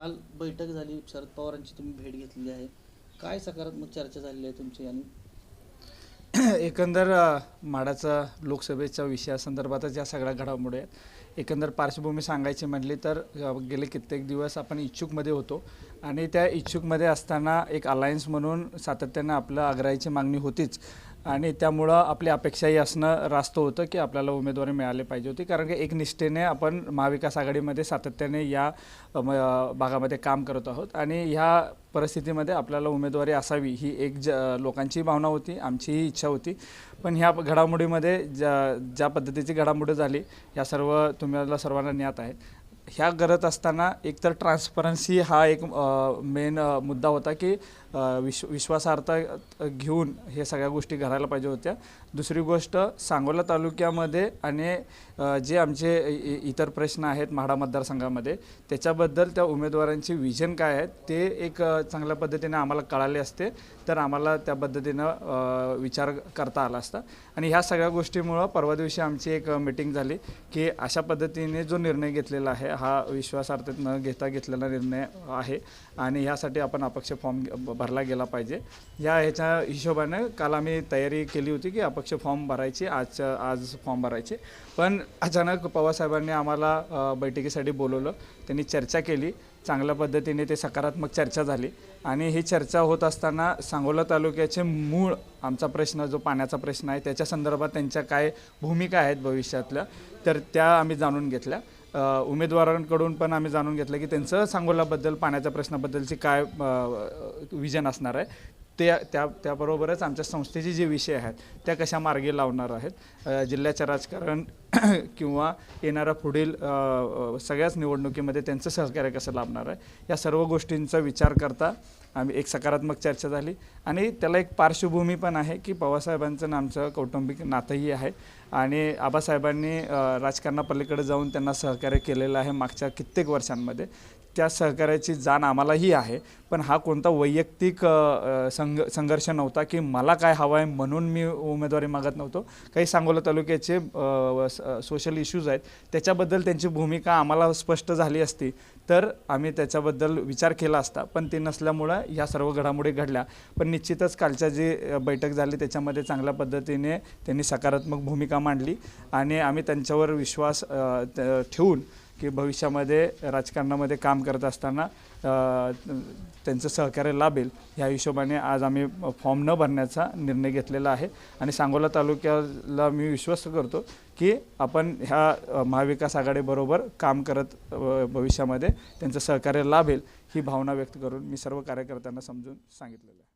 काल बैठक झाली शरद पवारांची तुम्ही भेट घेतलेली आहे. काय सकारात्मक चर्चा झालेली आहे तुमची आणि? एकंदर माडाचा लोकसभेच्या विषयासंदर्भातच या सगळ्या घडामोडी आहेत. एकंदर पार्श्वभूमी सांगायची म्हटली तर गेले कित्येक दिवस आपण इच्छुकमध्ये होतो आणि त्या इच्छुकमध्ये असताना एक अलायन्स म्हणून सातत्यानं आपलं आग्रहाची मागणी होतीच. आणि त्यामुळं आपली अपेक्षाही असणं रास्त होतं की आपल्याला उमेदवारी मिळाली पाहिजे होती. कारण की एक निष्ठेने आपण महाविकास आघाडीमध्ये सातत्याने या म, भागामध्ये काम करत आहोत. आणि ह्या परिस्थितीमध्ये आपल्याला उमेदवारी असावी ही एक ज लोकांची भावना होती आमचीही इच्छा होती. पण ह्या घडामोडीमध्ये ज्या ज्या पद्धतीची घडामोडी झाली या सर्व तुम्हाला सर्वांना ज्ञात आहेत. ह्या करत असताना एकतर ट्रान्सपरन्सी हा एक मेन मुद्दा होता की विश्व विश्वासार्हता घेऊन हे सगळ्या गोष्टी घडायला पाहिजे होत्या. दुसरी गोष्ट सांगोला तालुक्यामध्ये आणि जे आमचे इ- इतर प्रश्न आहेत म्हाडा मतदारसंघामध्ये त्याच्याबद्दल त्या उमेदवारांची विजन काय आहेत ते एक चांगल्या पद्धतीने आम्हाला कळाले असते. तर आम्हाला त्या पद्धतीनं विचार करता आला असता. आणि ह्या सगळ्या गोष्टीमुळं परवा दिवशी आमची एक मिटिंग झाली की अशा पद्धतीने जो निर्णय घेतलेला आहे हा विश्वासार्थत न घेता घेतलेला निर्णय आहे आणि ह्यासाठी आपण अपक्ष फॉर्म भरला गेला पाहिजे. या ह्याच्या हिशोबाने काल आम्ही तयारी केली होती की अपक्ष फॉर्म भरायची आज आज फॉर्म भरायचे. पण अचानक पवारसाहेबांनी आम्हाला बैठकीसाठी बोलवलं. त्यांनी चर्चा केली. चांगल्या पद्धतीने ते सकारात्मक चर्चा झाली आणि ही चर्चा होत असताना सांगोला तालुक्याचे मूळ आमचा प्रश्न जो पाण्याचा प्रश्न आहे त्याच्या संदर्भात त्यांच्या काय भूमिका आहेत भविष्यातल्या तर त्या आम्ही जाणून घेतल्या. उमेदवारांकडून पण आम्ही जाणून घेतलं की त्यांचं सांगोलाबद्दल पाण्याच्या प्रश्नाबद्दलची काय विजन असणार आहे ते त्या त्याबरोबरच आमच्या संस्थेचे जे विषय आहेत त्या कशा मार्गी लावणार आहेत जिल्ह्याचं राजकारण किंवा येणाऱ्या पुढील सगळ्याच निवडणुकीमध्ये त्यांचं सहकार्य कसं लाभणार आहे? या सर्व गोष्टींचा विचार करता आम्ही एक सकारात्मक चर्चा झाली. आणि त्याला एक पार्श्वभूमी पण आहे की पवारसाहेबांचं आमचं कौटुंबिक नातंही आहे. आणि आबासाहेबांनी अ, राजकारणापलीकडे जाऊन त्यांना सहकार्य केलेलं आहे मागच्या कित्येक वर्षांमध्ये. त्या सहकार्याची जाण आम्हालाही आहे. पण हा कोणता वैयक्तिक संघ संघर्ष नव्हता की मला काय हवं आहे म्हणून मी उमेदवारी मागत नव्हतो. काही सांगोला तालुक्याचे सोशल इश्यूज आहेत. त्याच्याबद्दल त्यांची भूमिका आम्हाला स्पष्ट झाली असती. तर आम्ही त्याच्याबद्दल विचार केला असता. पण ते नसल्यामुळं ह्या सर्व घडामोडी घडल्या. पण निश्चितच कालच्या जी बैठक झाली त्याच्यामध्ये चांगल्या पद्धतीने त्यांनी सकारात्मक भूमिका मांडली. आणि आम्ही त्यांच्यावर विश्वास ठेवून की भविष्यामध्ये राजकारणामध्ये काम करत असताना त्यांचं सहकार्य लाभेल. ह्या हिशोबाने आज आम्ही फॉर्म न भरण्याचा निर्णय घेतलेला आहे. आणि सांगोला तालुक्याला मी विश्वास करतो की आपण ह्या महाविकास आघाडीबरोबर काम करत भविष्यामध्ये त्यांचं सहकार्य लाभेल ही भावना व्यक्त करून मी सर्व कार्यकर्त्यांना समजून सांगितलेलं आहे.